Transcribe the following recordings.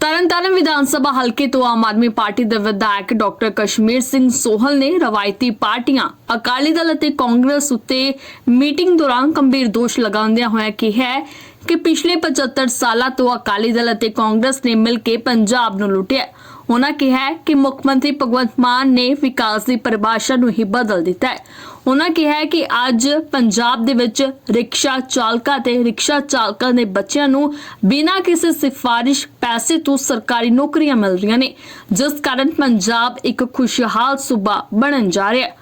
ਤਰਨਤਾਰਨ ਵਿਧਾਨ ਸਭਾ ਹਲਕੇ ਤੋਂ ਆਮ ਆਦਮੀ ਪਾਰਟੀ ਦੇ ਵਿਧਾਇਕ ਡਾਕਟਰ ਕਸ਼ਮੀਰ ਸਿੰਘ ਸੋਹਲ ਨੇ ਰਵਾਇਤੀ ਪਾਰਟੀਆਂ, ਅਕਾਲੀ ਦਲ ਅਤੇ ਕਾਂਗਰਸ ਉੱਤੇ ਮੀਟਿੰਗ ਦੌਰਾਨ ਗੰਭੀਰ ਦੋਸ਼ ਲਗਾਉਂਦਿਆਂ ਹੋਇਆ ਕਿਹਾ ਕਿ ਪਿਛਲੇ 75 ਸਾਲਾਂ ਤੋਂ ਅਕਾਲੀ ਦਲ ਅਤੇ ਕਾਂਗਰਸ ਨੇ ਮਿਲ ਕੇ ਪੰਜਾਬ ਨੂੰ ਲੁੱਟਿਆ। ਉਹਨਾਂ ਕਿਹਾ ਕਿ ਮੁੱਖ ਮੰਤਰੀ ਭਗਵੰਤ ਮਾਨ ਨੇ ਵਿਕਾਸ ਦੀ ਪਰਿਭਾਸ਼ਾ ਨੂੰ ਹੀ ਬਦਲ ਦਿੱਤਾ ਹੈ। ਉਹਨਾਂ ਕਿਹਾ ਕਿ ਅੱਜ ਪੰਜਾਬ ਦੇ ਵਿੱਚ ਰਿਕਸ਼ਾ ਚਾਲਕਾਂ ਤੇ ਰਿਕਸ਼ਾ ਚਾਲਕਾਂ ਦੇ ਬੱਚਿਆਂ ਨੂੰ ਬਿਨਾਂ ਕਿਸੇ ਸਿਫਾਰਿਸ਼ ਪੈਸੇ ਤੋਂ ਸਰਕਾਰੀ ਨੌਕਰੀਆਂ ਮਿਲ ਰਹੀਆਂ ਨੇ, ਜਿਸ ਕਾਰਨ ਪੰਜਾਬ ਇੱਕ ਖੁਸ਼ਹਾਲ ਸੂਬਾ ਬਣਨ ਜਾ ਰਿਹਾ ਹੈ।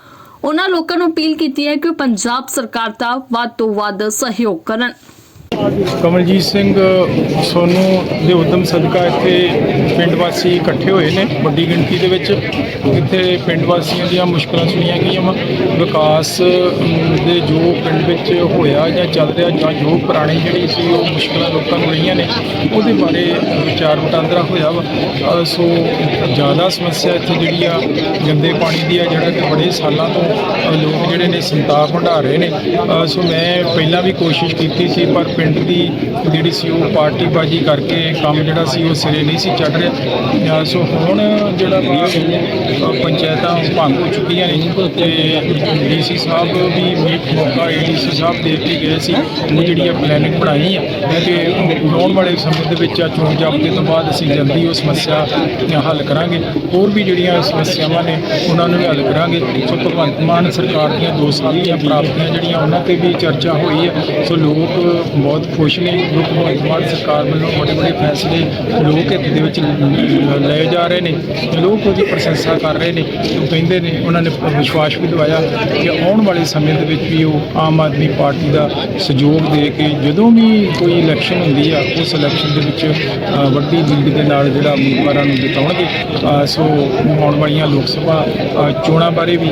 ਉਹਨਾਂ ਲੋਕਾਂ ਨੂੰ ਅਪੀਲ ਕੀਤੀ ਹੈ ਕਿ ਉਹ ਪੰਜਾਬ ਸਰਕਾਰ ਦਾ ਵੱਧ ਤੋਂ ਵੱਧ ਸਹਿਯੋਗ ਕਰਨ। ਕਮਲਜੀਤ ਸਿੰਘ, ਸੋਨੂ ਦੇ ਉਦਮ ਸਦਕਾ ਇੱਥੇ ਪਿੰਡ ਵਾਸੀ ਇਕੱਠੇ ਹੋਏ ਨੇ ਵੱਡੀ ਗਿਣਤੀ ਦੇ ਵਿੱਚ। ਇੱਥੇ ਪਿੰਡ ਵਾਸੀਆਂ ਦੀਆਂ ਮੁਸ਼ਕਲਾਂ ਸੁਣੀਆਂ ਗਈਆਂ ਵਾ। ਵਿਕਾਸ ਦੇ ਜੋ ਪਿੰਡ ਵਿੱਚ ਹੋਇਆ ਜਾਂ ਚੱਲ ਰਿਹਾ ਜਾਂ ਜੋ ਪੁਰਾਣੀ ਜਿਹੜੀ ਸੀ ਉਹ ਮੁਸ਼ਕਲਾਂ ਲੋਕਾਂ ਨੂੰ ਰਹੀਆਂ ਨੇ, ਉਹਦੇ ਬਾਰੇ ਵਿਚਾਰ ਵਟਾਂਦਰਾ ਹੋਇਆ ਵਾ। ਸੋ ਜ਼ਿਆਦਾ ਸਮੱਸਿਆ ਇੱਥੇ ਜਿਹੜੀ ਆ, ਗੰਦੇ ਪਾਣੀ ਦੀ ਆ, ਜਿਹੜਾ ਕਿ ਬੜੇ ਸਾਲਾਂ ਤੋਂ ਲੋਕ ਜਿਹੜੇ ਨੇ ਸੰਤਾਪ ਹੰਢਾ ਰਹੇ ਨੇ। ਸੋ ਮੈਂ ਪਹਿਲਾਂ ਵੀ ਕੋਸ਼ਿਸ਼ ਕੀਤੀ ਸੀ, ਪਰ ਪਿੰਡ ਦੀ ਜਿਹੜੀ ਸੀ ਉਹ ਪਾਰਟੀਬਾਜ਼ੀ ਕਰਕੇ ਕੰਮ ਜਿਹੜਾ ਸੀ ਉਹ ਸਿਰੇ ਨਹੀਂ ਸੀ ਚੜ ਰਿਹਾ। ਸੋ ਹੁਣ ਜਿਹੜਾ ਵਾ ਅ, ਪੰਚਾਇਤਾਂ ਭੰਗ ਹੋ ਚੁੱਕੀਆਂ ਨੇ ਤੇ ਡੀਸੀ ਸਾਹਿਬ ਵੀ ਮੀਟ ਮੌਕਾ ਡੀਸੀ ਸਾਹਿਬ ਦੇ ਕੇ ਗਏ ਸੀ। ਉਹ ਜਿਹੜੀ ਆ ਪਲੈਨਿੰਗ ਬਣਾਈ ਆ ਕਿ ਆਉਣ ਵਾਲੇ ਸਮੇਂ ਦੇ ਵਿੱਚ ਆ ਚੋਣ ਜਾਬਤੇ ਤੋਂ ਬਾਅਦ ਅਸੀਂ ਜਲਦੀ ਉਹ ਸਮੱਸਿਆ ਹੱਲ ਕਰਾਂਗੇ। ਹੋਰ ਵੀ ਜਿਹੜੀਆਂ ਸਮੱਸਿਆਵਾਂ ਨੇ ਉਹਨਾਂ ਨੂੰ ਵੀ ਹੱਲ ਕਰਾਂਗੇ। ਸੋ ਭਗਵੰਤ ਮਾਨ ਸਰਕਾਰ ਦੀਆਂ ਦੋ ਸਾਲ ਦੀਆਂ ਪ੍ਰਾਪਤੀਆਂ ਜਿਹੜੀਆਂ ਉਹਨਾਂ ਤੇ ਵੀ ਚਰਚਾ ਹੋਈ ਹੈ ਸੋ ਲੋਕ ਬਹੁਤ ਬਹੁਤ ਖੁਸ਼ ਨੇ। ਜੋ ਭਗਵੰਤ ਮਾਨ ਸਰਕਾਰ ਵੱਲੋਂ ਬੜੇ ਬੜੇ ਫੈਸਲੇ ਲੋਕ ਹਿੱਤ ਦੇ ਵਿੱਚ ਲਏ ਜਾ ਰਹੇ ਨੇ। ਲੋਕ ਉਹਦੀ ਪ੍ਰਸ਼ੰਸਾ ਕਰ ਰਹੇ ਨੇ। ਉਹ ਕਹਿੰਦੇ ਨੇ, ਉਹਨਾਂ ਨੇ ਵਿਸ਼ਵਾਸ ਵੀ ਦਿਵਾਇਆ ਕਿ ਆਉਣ ਵਾਲੇ ਸਮੇਂ ਦੇ ਵਿੱਚ ਵੀ ਉਹ ਆਮ ਆਦਮੀ ਪਾਰਟੀ ਦਾ ਸਹਿਯੋਗ ਦੇ ਕੇ ਜਦੋਂ ਵੀ ਕੋਈ ਇਲੈਕਸ਼ਨ ਹੁੰਦੀ ਆ, ਉਸ ਇਲੈਕਸ਼ਨ ਦੇ ਵਿੱਚ ਵੱਡੀ ਲੀਡ ਦੇ ਨਾਲ ਜਿਹੜਾ ਉਮੀਦਵਾਰਾਂ ਨੂੰ ਜਿਤਾਉਣਗੇ ਸੋ ਆਉਣ ਵਾਲੀਆਂ ਲੋਕ ਸਭਾ ਚੋਣਾਂ ਬਾਰੇ ਵੀ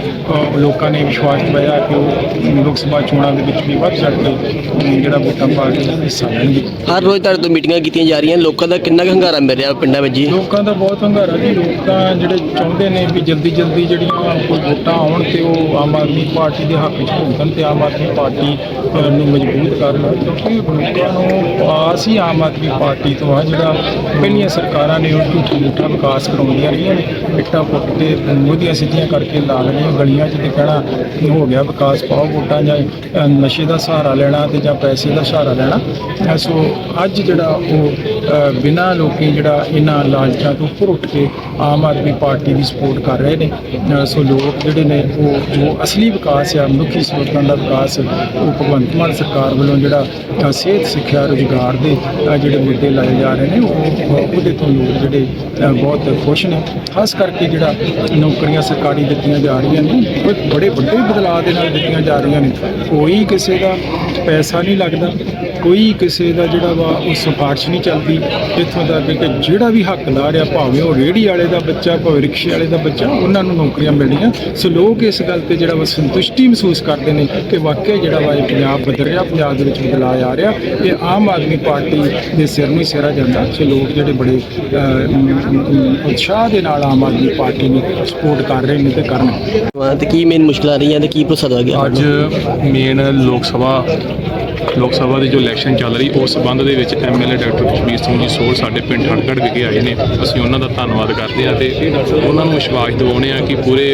ਲੋਕਾਂ ਨੇ ਵਿਸ਼ਵਾਸ ਦਿਵਾਇਆ ਕਿ ਉਹ ਲੋਕ ਸਭਾ ਚੋਣਾਂ ਦੇ ਵਿੱਚ ਵੀ ਵੱਧ ਚੜ੍ਹ ਕੇ ਜਿਹੜਾ ਵੋਟਾਂ ਪਾ ਹਿੱਸਾ ਲੈਣਗੇ ਹਰ ਰੋਜ਼ ਤੁਹਾਡੇ ਤੋਂ ਮੀਟਿੰਗਾਂ ਕੀਤੀਆਂ ਜਾ ਰਹੀਆਂ ਲੋਕਾਂ ਦਾ ਕਿੰਨਾ ਕੁ ਹੰਗਾਰਾ ਮਿਲ ਰਿਹਾ ਪਿੰਡਾਂ ਵਿੱਚ ਜੀ? ਲੋਕਾਂ ਦਾ ਬਹੁਤ ਹੰਗਾਰਾ ਜੀ ਲੋਕ ਤਾਂ ਜਿਹੜੇ ਚਾਹੁੰਦੇ ਨੇ ਵੀ ਜਲਦੀ ਜਲਦੀ ਜਿਹੜੀਆਂ ਕੋਈ ਵੋਟਾਂ ਆਉਣ ਤੇ ਉਹ ਆਮ ਆਦਮੀ ਪਾਰਟੀ ਦੇ ਹੱਕ 'ਚ ਭੁਗਤਣ ਤੇ ਆਮ ਆਦਮੀ ਪਾਰਟੀ ਅ, ਨੂੰ ਮਜ਼ਬੂਤ ਕਰਨ ਕਿਉਂਕਿ ਲੋਕਾਂ ਨੂੰ ਆਸ ਹੀ ਆਮ ਆਦਮੀ ਪਾਰਟੀ ਤੋਂ ਆ ਜਿਹੜਾ ਪਹਿਲੀਆਂ ਸਰਕਾਰਾਂ ਨੇ ਉਹ ਝੂਠੀ ਮੂਠਾ ਵਿਕਾਸ ਕਰਾਉਂਦੀਆਂ ਰਹੀਆਂ ਨੇ ਇੱਟਾਂ ਪੁੱਟ ਕੇ ਮੋਦੀਆਂ ਸਿੱਧੀਆਂ ਕਰਕੇ ਲਾ ਲੈਣੀਆਂ ਗਲੀਆਂ 'ਚ ਤੇ ਕਹਿਣਾ ਕਿ ਹੋ ਗਿਆ ਵਿਕਾਸ ਪਾਓ ਵੋਟਾਂ ਜਾਂ ਅ, ਨਸ਼ੇ ਦਾ ਸਹਾਰਾ ਲੈਣਾ ਤੇ ਜਾਂ ਪੈਸੇ ਦਾ ਸਹਾਰਾ ਲੈਣਾ ਅ, ਸੋ ਅੱਜ ਜਿਹੜਾ ਉਹ ਬਿਨਾਂ ਲੋਕੀ ਜਿਹੜਾ ਇਹਨਾਂ ਲਾਲਚਾਂ ਤੋਂ ਉੱਪਰ ਉੱਠ ਕੇ ਆਮ ਆਦਮੀ ਪਾਰਟੀ ਦੀ ਸਪੋਰਟ ਕਰ ਰਹੇ ਨੇ ਸੋ ਲੋਕ ਜਿਹੜੇ ਨੇ ਉਹ ਜੋ ਅਸਲੀ ਵਿਕਾਸ ਆ ਮਨੁੱਖੀ ਸਰੋਤਾਂ ਦਾ ਵਿਕਾਸ ਉਹ ਭਗਵੰਤ ਮਾਨ ਸਰਕਾਰ ਵੱਲੋਂ ਜਿਹੜਾ ਸਿਹਤ ਸਿੱਖਿਆ ਰੁਜ਼ਗਾਰ ਦੇ ਜਿਹੜੇ ਮੁੱਦੇ ਲਾਏ ਜਾ ਰਹੇ ਨੇ ਉਹ ਉਹਦੇ ਤੋਂ ਲੋਕ ਜਿਹੜੇ ਬਹੁਤ ਖੁਸ਼ ਨੇ। ਖਾਸ ਕਰਕੇ ਜਿਹੜਾ ਨੌਕਰੀਆਂ ਸਰਕਾਰੀ ਦਿੱਤੀਆਂ ਜਾ ਰਹੀਆਂ ਨੇ ਬੜੇ ਵੱਡੇ ਬਦਲਾਅ ਦੇ ਨਾਲ ਦਿੱਤੀਆਂ ਜਾ ਰਹੀਆਂ ਨੇ। ਕੋਈ ਕਿਸੇ ਦਾ ਪੈਸਾ ਨਹੀਂ ਲੱਗਦਾ ਕੋਈ ਕਿਸੇ ਦਾ ਜਿਹੜਾ ਵਾ ਉਹ ਸਿਫਾਰਿਸ਼ ਨਹੀਂ ਚੱਲਦੀ ਇੱਥੋਂ ਤੱਕ ਕਿ ਜਿਹੜਾ ਵੀ ਹੱਕਦਾਰ ਆ ਭਾਵੇਂ ਉਹ ਰੇਹੜੀ ਵਾਲੇ ਦਾ ਬੱਚਾ ਭਾਵੇਂ ਰਿਕਸ਼ੇ ਵਾਲੇ ਦਾ ਬੱਚਾ ਉਹਨਾਂ ਨੂੰ ਨੌਕਰੀਆਂ ਮਿਲਣੀਆਂ। ਸੋ ਲੋਕ ਇਸ ਗੱਲ ਤੇ ਜਿਹੜਾ ਵਾ ਸੰਤੁਸ਼ਟੀ ਮਹਿਸੂਸ ਕਰਦੇ ਨੇ ਕਿ ਵਾਕਿਆ ਜਿਹੜਾ ਵਾ ਇਹ ਪੰਜਾਬ ਬਦਲ ਰਿਹਾ ਪੰਜਾਬ ਦੇ ਵਿੱਚ ਬਦਲਾਅ ਆ ਰਿਹਾ ਇਹ ਆਮ ਆਦਮੀ ਪਾਰਟੀ ਦੇ ਸਿਰ ਨੂੰ ਹੀ ਸਿਰਾ ਜਾਂਦਾ ਸੋ ਲੋਕ ਜਿਹੜੇ ਬੜੇ ਉਤਸ਼ਾਹ ਦੇ ਨਾਲ ਆਮ ਆਦਮੀ ਪਾਰਟੀ ਨੂੰ ਸਪੋਰਟ ਕਰ ਰਹੇ ਨੇ ਤੇ ਕਰਨ। ਤੇ ਕੀ ਮੇਨ ਮੁਸ਼ਕਲਾਂ ਰਹੀਆਂ ਤੇ ਕੀ ਭਰੋਸਾ ਦਵਾ ਗਿਆ? ਅੱਜ ਮੇਨ ਲੋਕ ਸਭਾ ਲੋਕ ਸਭਾ ਦੀ ਜੋ ਇਲੈਕਸ਼ਨ ਚੱਲ ਰਹੀ, ਉਸ ਸੰਬੰਧ ਦੇ ਵਿੱਚ ਐਮਐਲਏ ਡਾਕਟਰ ਕਸ਼ਮੀਰ ਸਿੰਘ ਜੀ ਸੋਲ ਸਾਡੇ ਪਿੰਡ ਠਣਕੜ ਵਿਖੇ ਆਏ ਨੇ। ਅਸੀਂ ਉਹਨਾਂ ਦਾ ਧੰਨਵਾਦ ਕਰਦੇ ਹਾਂ ਤੇ ਉਹਨਾਂ ਨੂੰ ਵਿਸ਼ਵਾਸ ਦਿਵਾਉਣੇ ਹਾਂ ਕਿ ਪੂਰੇ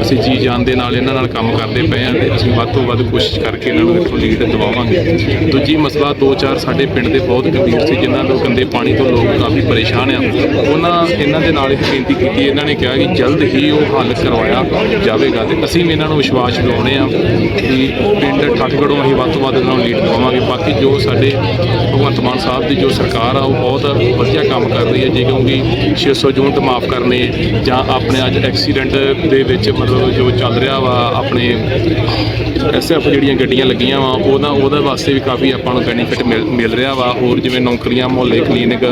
ਅਸੀਂ ਜੀ ਜਾਨ ਦੇ ਨਾਲ ਇਹਨਾਂ ਨਾਲ ਕੰਮ ਕਰਦੇ ਪਏ ਹਾਂ ਤੇ ਅਸੀਂ ਵੱਧ ਤੋਂ ਵੱਧ ਕੋਸ਼ਿਸ਼ ਕਰਕੇ ਇਹਨਾਂ ਨੂੰ ਇੱਥੋਂ ਲੀਡ ਦਿਵਾਵਾਂਗੇ। ਦੂਜੀ ਮਸਲਾ ਦੋ ਚਾਰ ਸਾਡੇ ਪਿੰਡ ਦੇ ਬਹੁਤ ਗੰਭੀਰ ਸੀ, ਜਿਨ੍ਹਾਂ ਨੂੰ ਗੰਦੇ ਪਾਣੀ ਤੋਂ ਲੋਕ ਕਾਫੀ ਪਰੇਸ਼ਾਨ ਆ। ਉਹਨਾਂ, ਇਹਨਾਂ ਦੇ ਨਾਲ ਇੱਕ ਬੇਨਤੀ ਕੀਤੀ, ਇਹਨਾਂ ਨੇ ਕਿਹਾ ਕਿ ਜਲਦ ਹੀ ਉਹ ਹੱਲ ਕਰਵਾਇਆ ਜਾਵੇਗਾ ਤੇ ਅਸੀਂ ਵੀ ਇਹਨਾਂ ਨੂੰ ਵਿਸ਼ਵਾਸ ਦਿਵਾਉਣੇ ਹਾਂ ਕਿ ਪਿੰਡ ਠੱਠਗੜੋਂ ਅਸੀਂ ਵੱਧ ਤੋਂ ਵੱਧ ਨੂੰ ਲੀਡ ਦਵਾਵਾਂਗੇ। ਬਾਕੀ ਜੋ ਸਾਡੇ ਭਗਵੰਤ ਮਾਨ ਸਾਹਿਬ ਦੀ ਜੋ ਸਰਕਾਰ ਆ, ਉਹ ਬਹੁਤ ਵਧੀਆ ਕੰਮ ਕਰ ਰਹੀ ਹੈ। ਜੇ ਕਿਉਂਕਿ 600 ਯੂਨਿਟ ਮਾਫ ਕਰਨੇ ਜਾਂ ਆਪਣੇ ਅੱਜ ਐਕਸੀਡੈਂਟ ਦੇ ਵਿੱਚ ਮਤਲਬ ਜੋ ਚੱਲ ਰਿਹਾ ਵਾ, ਆਪਣੇ ਐਸਐਫ ਜਿਹੜੀਆਂ ਗੱਡੀਆਂ ਲੱਗੀਆਂ ਵਾ, ਉਹਦਾ, ਉਹਦੇ ਵਾਸਤੇ ਵੀ ਕਾਫੀ ਆਪਾਂ ਨੂੰ ਬੈਨੀਫਿਟ ਮਿਲ ਮਿਲ ਰਿਹਾ ਵਾ। ਹੋਰ ਜਿਵੇਂ ਨੌਕਰੀਆਂ, ਮੁਹੱਲੇ ਕਲੀਨਿਕ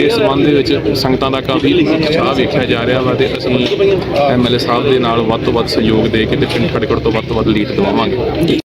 ਇਸ ਸੰਬੰਧ ਦੇ ਵਿੱਚ ਸੰਗਤਾਂ ਦਾ ਕਾਫੀ ਉਤਸ਼ਾਹ ਵੇਖਿਆ ਜਾ ਰਿਹਾ ਵਾ ਤੇ ਅਸੀਂ ਐਮਐਲਏ ਸਾਹਿਬ ਦੇ ਨਾਲ ਵੱਧ ਤੋਂ ਵੱਧ ਸਹਿਯੋਗ ਦੇ ਕੇ ਤੇ ਪਿੰਡ ਖੜਗੜ ਤੋਂ ਵੱਧ ਤੋਂ ਵੱਧ ਲੀਡ ਦਵਾਵਾਂਗੇ।